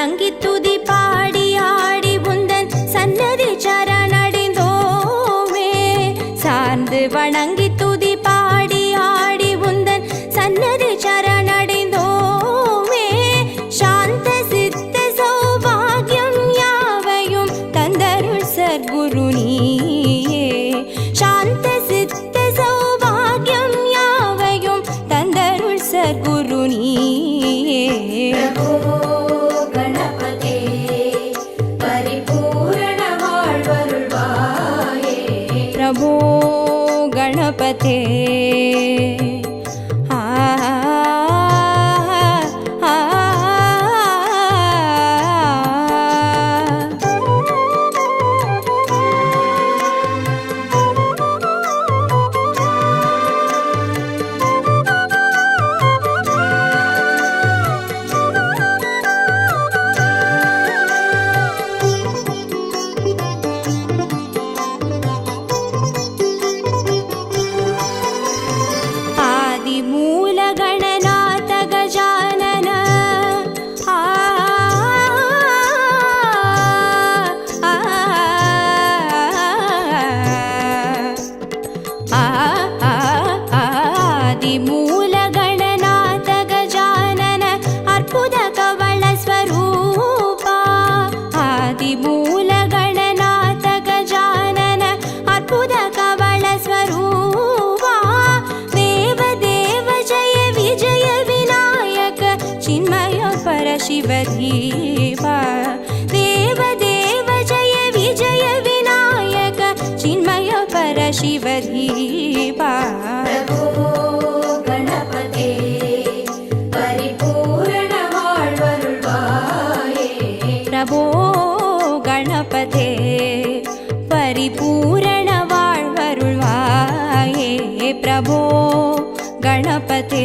வணங்கி துதி பாடி ஆடி உந்தன் சன்னதி சரணடைந்தோமே. சார்ந்து வணங்கி துதி பாடி ஆடி உந்தன் சன்னதி சரணடைந்தோமே. சாந்த சித்த சௌபாகியம் யாவையும் தந்தருள் சர்க்குரு நீயே. சாந்த சித்த சௌபாகியம் யாவையும் தந்தருள் சர்க்குரு நீயே. गणपते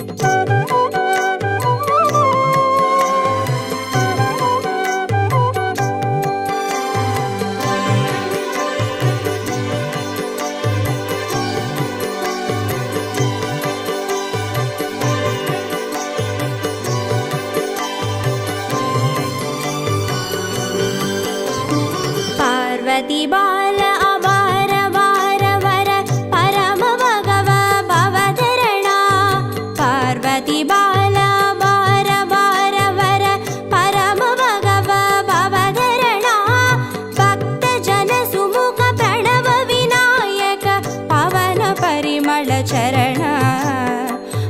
चरण।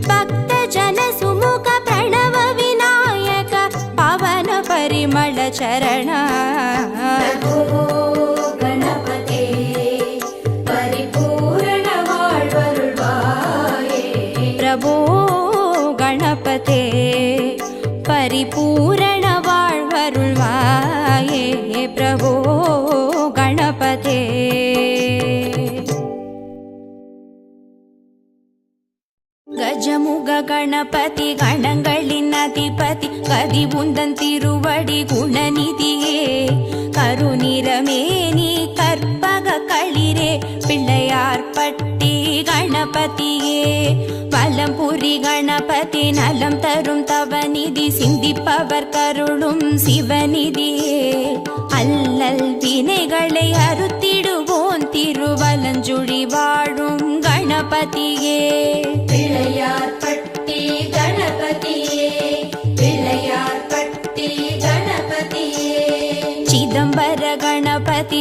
भक्तजन सुमुख प्रणव विनायक पवन परिमल चरण। கணபதி கணங்களின் அதிபதி கதி உந்தன் திருவடி குணநிதியே. கருநிறமேனி கற்பக களிரே பிள்ளையார் பட்டி கணபதியே. வலம் புரி கணபதி நலம் தரும் தவநிதி சிந்திப்பவர் கருளும் சிவநிதியே. அல்லல் வினைகளை அறுத்திடுவோன் திருவலஞ்சுழி வாழும் கணபதியே. பிள்ளையார்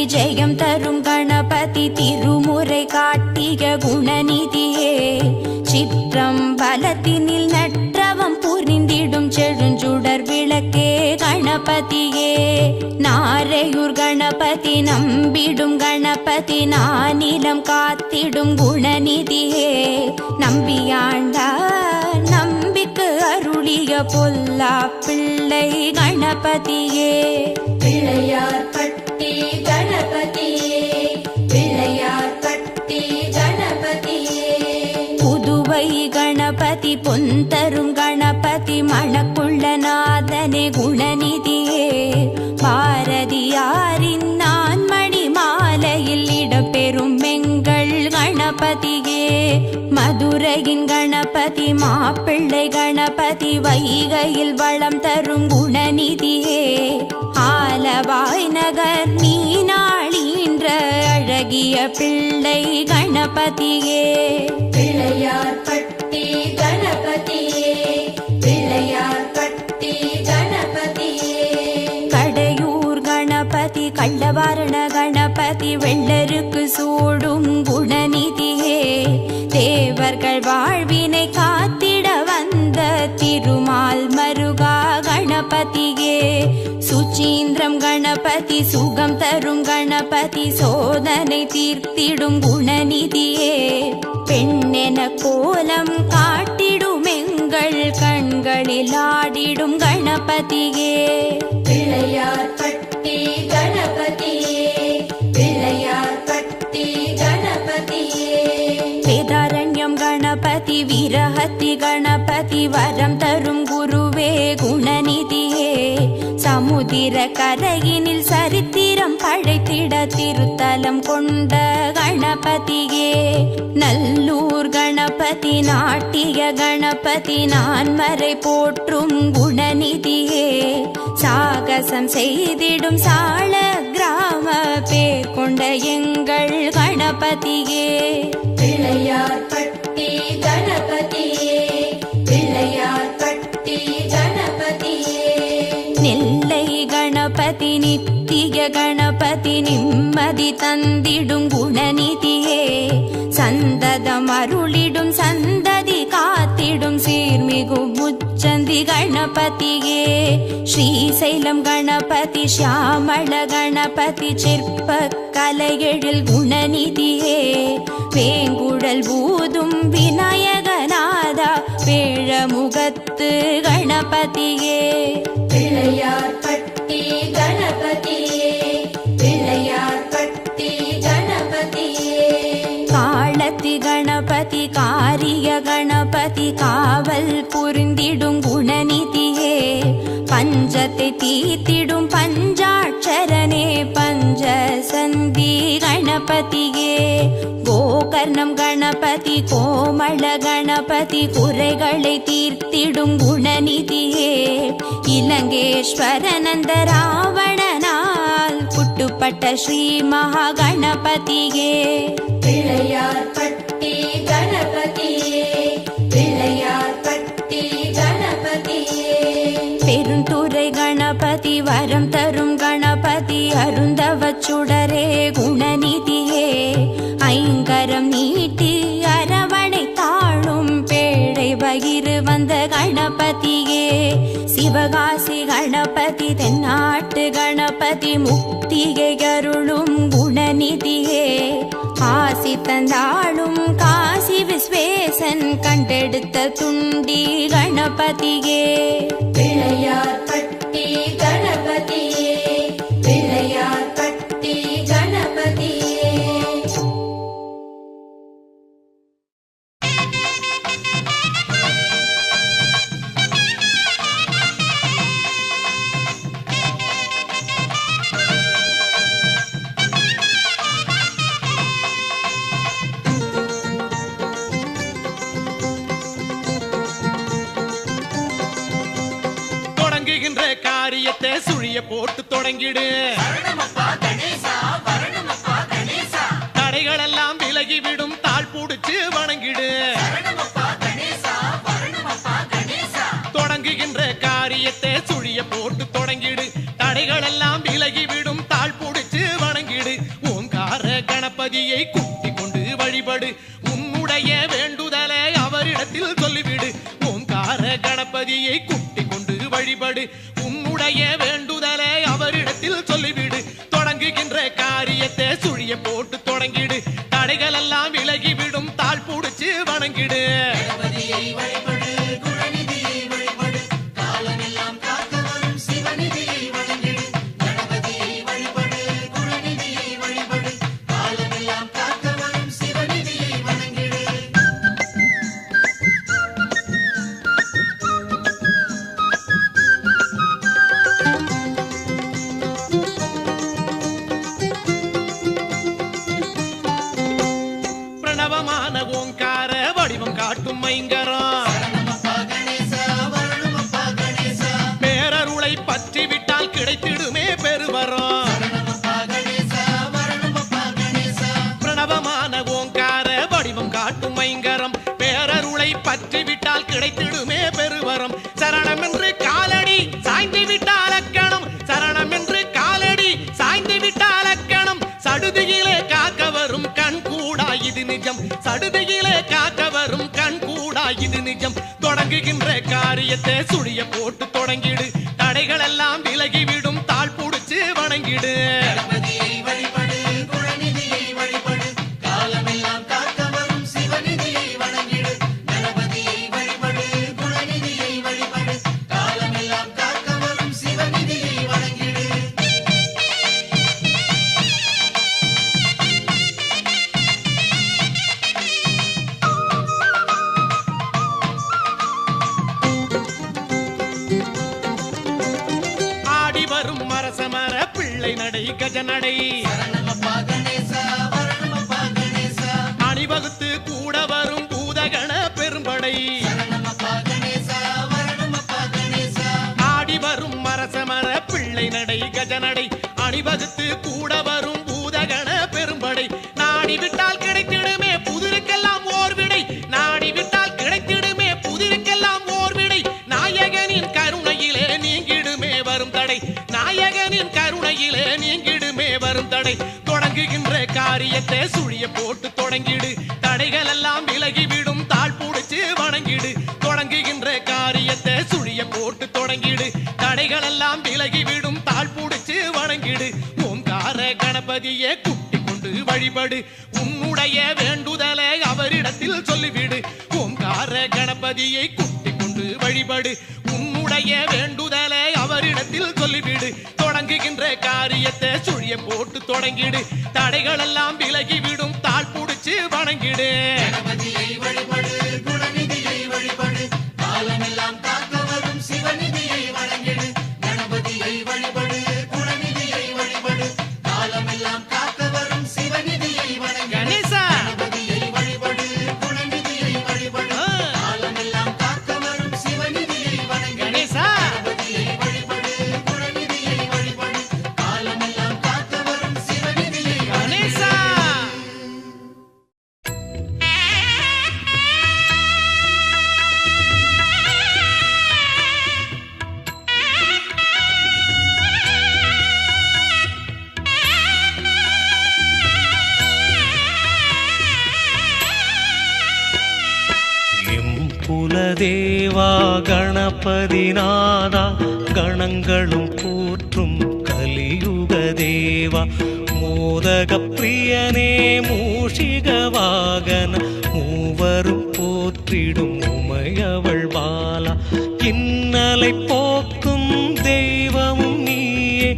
ஜெயம் தரும் கணபதி திருமுறை காட்டிய குணநிதியே. சிற்றம்பலத்தினில் நற்றவம் புரிந்திடும் செழுஞ்சுடர் விளக்கே கணபதியே. நாரையூர் கணபதி நம்பிடும் கணபதி நானிலம் காத்திடும் குணநிதியே. நம்பியாண்டா நம்பிக்கு அருளிய பொல்லா பிள்ளை கணபதியே. பிள்ளையார் பட்டி கணபதி பொந்தரும் கணபதி மணக்குள்ள நாதனே குணநிதியே. பாரதியாரின் நான் மணி மாலையில் இடம்பெறும் மெங்கள் கணபதியே. மதுரையின் கணபதி மாப்பிள்ளை கணபதி வைகையில் வளம் தரும் குணநிதியே. ஆலவாய் நகர் நீனாளின்ற அழகிய பிள்ளை கணபதியே. பிள்ளையார் தேவர்கள் வாழ்வினை காத்திட வந்த திருமால் மருகா கணபதியே. சுச்சீந்திரம் கணபதி சுகம் தரும் கணபதி சோதனை தீர்த்திடும் குணநிதியே. பெண்ணென கோலம் காட்டிடும் எங்கள் கண்களில் ஆடிடும் கணபதியே. பிள்ளையார் பட்டி கணபதியே. கணபதி கணபதி வரம் தரும் குருவே குணநிதியே. சமுதிர கரையினில் சரித்திரம் படைத்திட திருத்தலம் கொண்ட கணபதியே. நல்லூர் கணபதி நாட்டிய கணபதி நான்மறை போற்றும் குணநிதியே. சாகசம் செய்திடும் சால கிராம பேர் கொண்ட எங்கள் கணபதியே. பிள்ளையார் கணபதியே பிள்ளையார் பட்டி கணபதியே. நெல்லை கணபதி நித்திய கணபதி நிம்மதி தந்திடும் குணநிதியே. சந்ததம் அருளிடும் சந்ததி காத்திடும் சீர்மிகு முச்சந்தி கணபதியே. ஸ்ரீசைலம் கணபதி ஷியாமள கணபதி சிற்ப கலையெழில் குணநிதியே. வேங்குழல் பூதும் விநாயகநாதா வேழமுகத்து கணபதியே. பிள்ளையார் பட்டி கணபதியே. பிள்ளையார் பட்டி கணபதியே. காலத்தி கணபதி காரிய கணபதி காவல் புரிந்திடும் குணநிதியே பஞ்சத்தை தீத்திடும் பஞ்சாட்சரனே பஞ்ச சந்தி கணபதியே. கோகர்ணம் கணபதி கோமள கணபதி குறைகளை தீர்த்திடும் குணநிதியே. இலங்கேஸ்வரனந்த ராவணனால் புட்டுப்பட்ட ஸ்ரீ மகா கணபதியே பிள்ளையார் வரம் தரும் கணபதி அருந்தவ சுடரே குணநிதியே. ஐங்கரம் நீட்டி அரவணை தாழும் பேழை பகிரு வந்த கணபதியே. சிவகாசி கணபதி தென்னாட்டு கணபதி முக்தியை அருளும் குணநிதியே. காசி தந்தாளும் காசி விஸ்வேசன் கண்டெடுத்த துண்டி கணபதியே. பிள்ளையார் காரியத்தை சுழிய போட்டு தொடங்கிடு. தடைகள் எல்லாம் விலகிவிடும் தாழ் புடிச்சு வணங்கிடு. தொடங்குகின்ற காரியத்தை சுழிய போட்டு தொடங்கிடு. தடைகள் எல்லாம் விலகிவிடும் தாழ் புடிச்சு வணங்கிடு. ஓங்கார கணபதியை குட்டி கொண்டு வழிபடு. உன்னுடைய வேண்டுதலை அவரிடத்தில் சொல்லிவிடு. ஓங்கார கணபதியை குட்டி கொண்டு வழிபடு. உன்னுடைய வேண்டுதலை அவரிடத்தில் சொல்லிவிடு. தொடங்குகின்ற காரியத்தை சுழிய போட்டு தொடங்கிடு. தடைகள் எல்லாம் விலகிவிடும் தாழ் புடிச்சு வணங்கிடு இது நிஜம் தொடங்குகின்ற காரியத்தை சுழிய போட்டு தொடங்கிடு. தடைகள் எல்லாம் விலகிவிடும். தாழ் புடிச்சு வணங்கிடு. பிள்ளை நடை கஜநடை. அணிவகுத்து கூட வரும் பூதகண பெரும்படை. நாடி விட்டால் கிடைத்திடுமே புதிருக்கெல்லாம் ஓர் விடை நாடி விட்டால் கிடைத்திடுமே புதிருக்கெல்லாம் ஓர் விடை நாயகனின் கருணையிலே நீங்கிடுமே வரும் தடை. நாயகனின் கருணையிலே நீங்கிடுமே வரும் தடை. தொடங்குகின்ற காரியத்தை சுழிய போட்டு தொடங்கிடு. கணபதியே குட்டி கொண்டு வழிபடு. உன்னுடைய வேண்டுதலை அவரிடத்தில் சொல்லிவிடு. ஓங்கார கணபதியை குட்டி கொண்டு வழிபடு. உன்னுடைய வேண்டுதலை அவரிடத்தில் சொல்லிவிடு. தொடங்குகின்ற காரியத்தை சுழிய போட்டு தொடங்கிடு. தடைகள் எல்லாம் விலகிவிடும். தாழ் புடிச்சு வணங்கிடு. குலதேவா கணபதிநாதா கணங்களும் போற்றும் கலியுக தேவா. மோதக பிரியனே மூஷிக வாகன மூவரும் போற்றிடும் உமையவள் பாலா. இன்னலை போக்கும் தெய்வமும் நீயே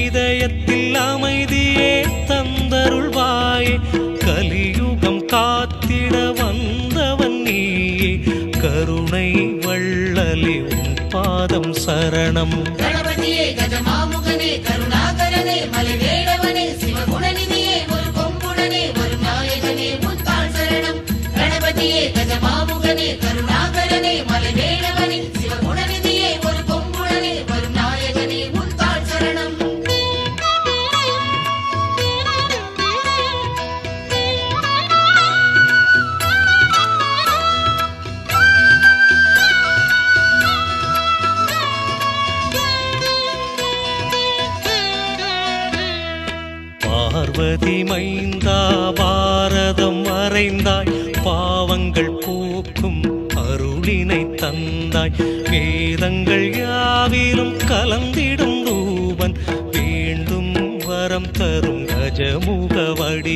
இதயத்தில் அமைதியே தந்தருள்வா பாதம்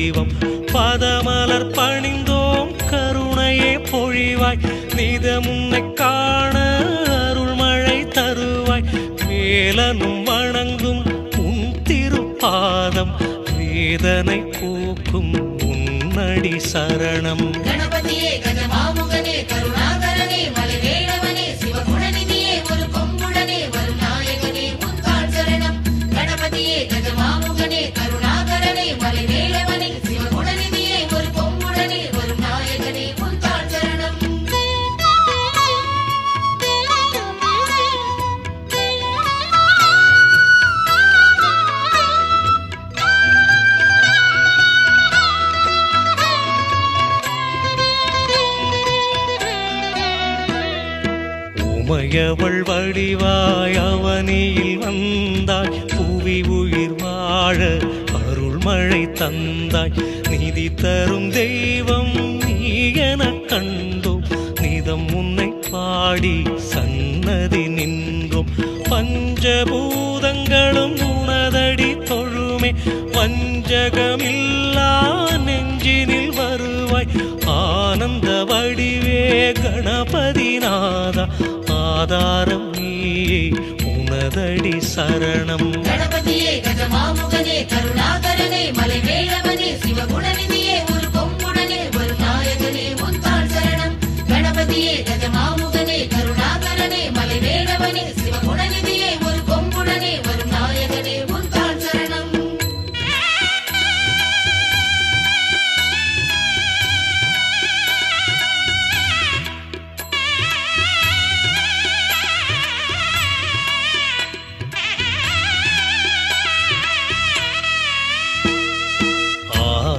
தெய்வம். பதமலர் பணிந்தோம் கருணையே பொழிவாய். நிதமுன்னை காண அருள்மழை தருவாய். மேலனும் வணங்கும் உன் திருப்பாதம். வேதனை கூக்கும் உன்னடி சரணம். அவள் வடிவாய் அவனியில் வந்தாய். புவி உயிர் வாழ அருள் மழை தந்தாய். நிதி தரும் தெய்வம் நீ என கண்டோம். நிதம் உன்னை பாடி சன்னதி நின்றோம். பஞ்சபூதங்களும் உனதடி தொழுமே. வஞ்சகமில்லா நெஞ்சினில் வருவாய். ஆனந்த வடிவே கணபதிநாதா ஆதாரம் நீயே உனதடி சரணம். கணபதியே கஜமாமுகனே கருணாகரனே மலைவேடவனே சிவகுணநிதியே ஒரு பொங்குடனே ஒரு நாயகனே முன்பால் சரணம். கணபதியே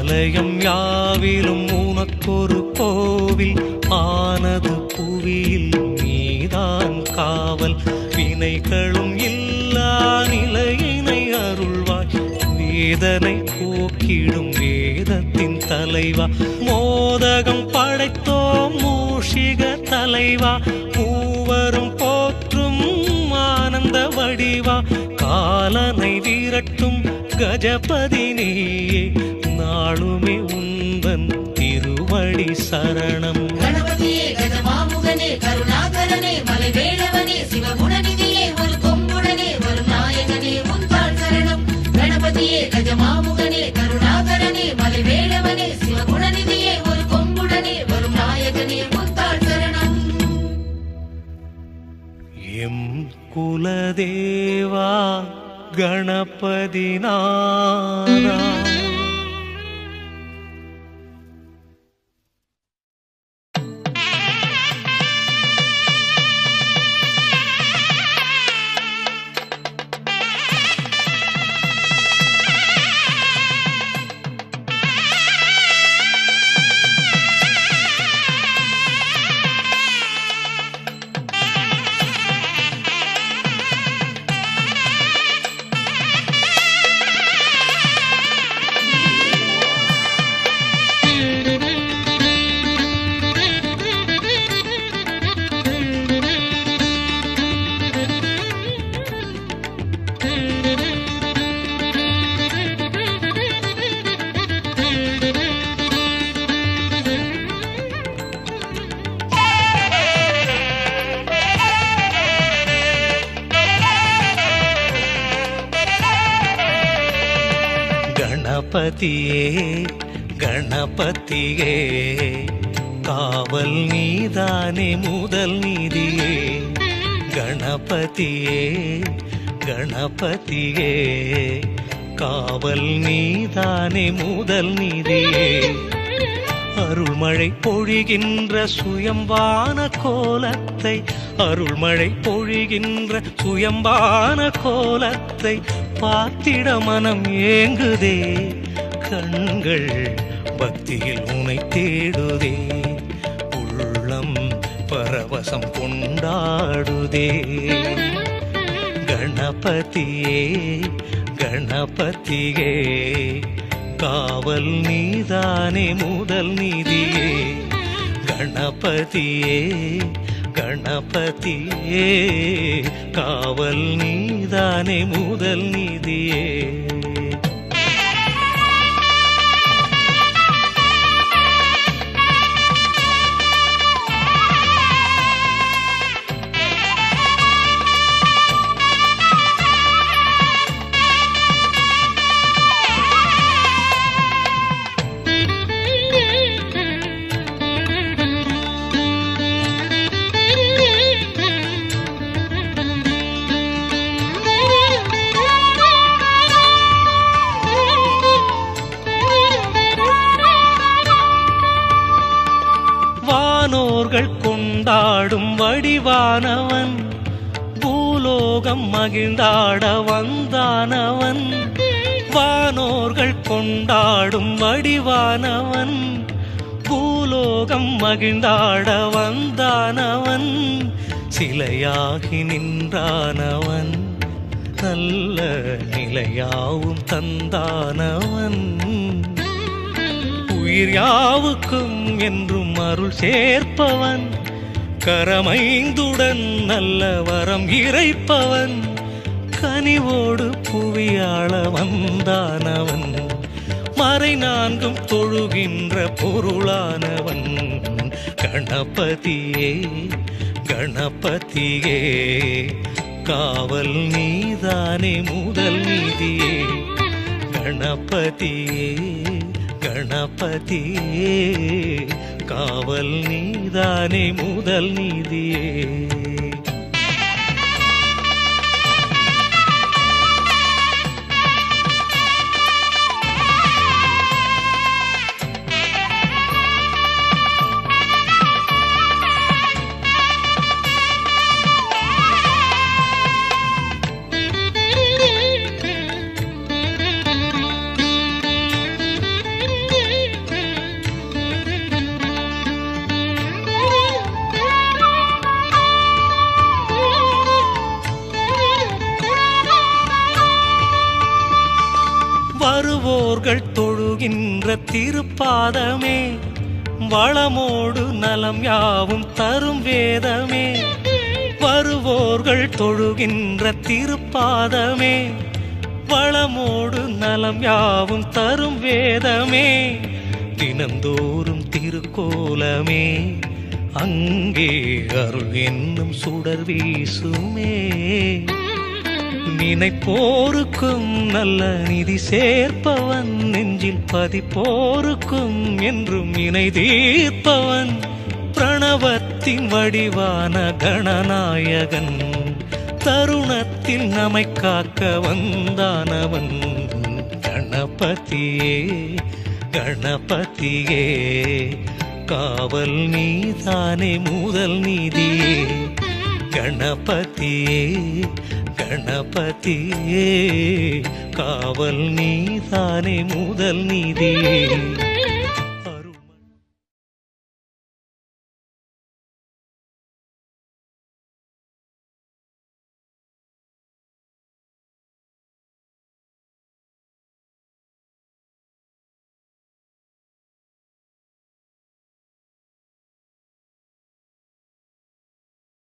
ஆலயம் யாவிலும் உனக்கொரு கோவில் ஆனது புவியில் நீதான் காவல். வினைகளும் இல்லா நிலையினை அருள்வாய். வேதனை போக்கிடும் வேதத்தின் தலைவா. மோதகம் படைத்தோம் மூஷிக தலைவா. மூவரும் போற்றும் ஆனந்த வடிவா. காலனை விரட்டும் கஜபதி நீயே. நாளுமே உந்தன் திருவடி சரணம். கணபதியே கஜமாமுகனே கருணாகரனே மலைவேளவனே சிவகுணநிதியே ஒரு கொம்புடனே ஒரு நாயகனே உன்பால் சரணம். கணபதியே கஜமாமுகனே கருணாகரனே மலைவேளவனே சிவகுணநிதியே ஒரு கணபதியே கணபதியே காவல் நீதானே முதல் நீதியே. கணபதியே கணபதியே காவல் நீதானே முதல் நீதியே. அருள்மழை பொழிகின்ற சுயம்பான கோலத்தை அருள்மழை பொழிகின்ற சுயம்பான கோலத்தை பார்த்திட மனம் ஏங்குதே. கண்கள் பக்தியில் உனை தேடுதே. உள்ளம் பரவசம் கொண்டாடுதே. கணபதியே கணபதியே காவல் நீதானே முதல் நீதியே. கணபதியே கணபதியே காவல் நீதானே முதல் நீதியே. வடிவானவன் பூலோகம் மகிழ்ந்தாட வந்தானவன். வானோர்கள் கொண்டாடும் வடிவானவன் பூலோகம் மகிழ்ந்தாட வந்தானவன். சிலையாகி நின்றானவன். நல்ல நிலையாவும் தந்தானவன். உயிர் யாவுக்கும் என்றும் அருள் சேர்ப்பவன். கரமைந்துடன் நல்ல வரம் இறைப்பவன். கனிவோடு புவியாள வந்தானவன். மறை நான்கும் தொழுகின்ற பொருளானவன். கணபதியே கணபதியே காவல் நீதானே முதல் நீதியே. கணபதியே கணபதியே காவல் நீதானே முதல் நீதியே. பாதமே வளமோடு நலம் யாவும் தரும் வேதமே. வருவோர்கள் தொழுகின்ற திருப்பாதமே வளமோடு நலம் யாவும் தரும் வேதமே. தினந்தோறும் திருக்கோலமே அங்கே அருள் என்னும் சுடர் வீசுமே. நினைப்போருக்கும் நல்ல நிதி சேர்ப்பவன் நெஞ்சில் பதிப்போருக்கும் என்றும் இணை தீர்ப்பவன் பிரணவத்தின் வடிவான கணநாயகன். தருணத்தில் நம்மை காக்க வந்தானவன் கணபதியே கணபதியே. காவல் நீதானே முதல் நீதியே கணபதியே கணபதியே காவல் நீதானே முதல் நீதியே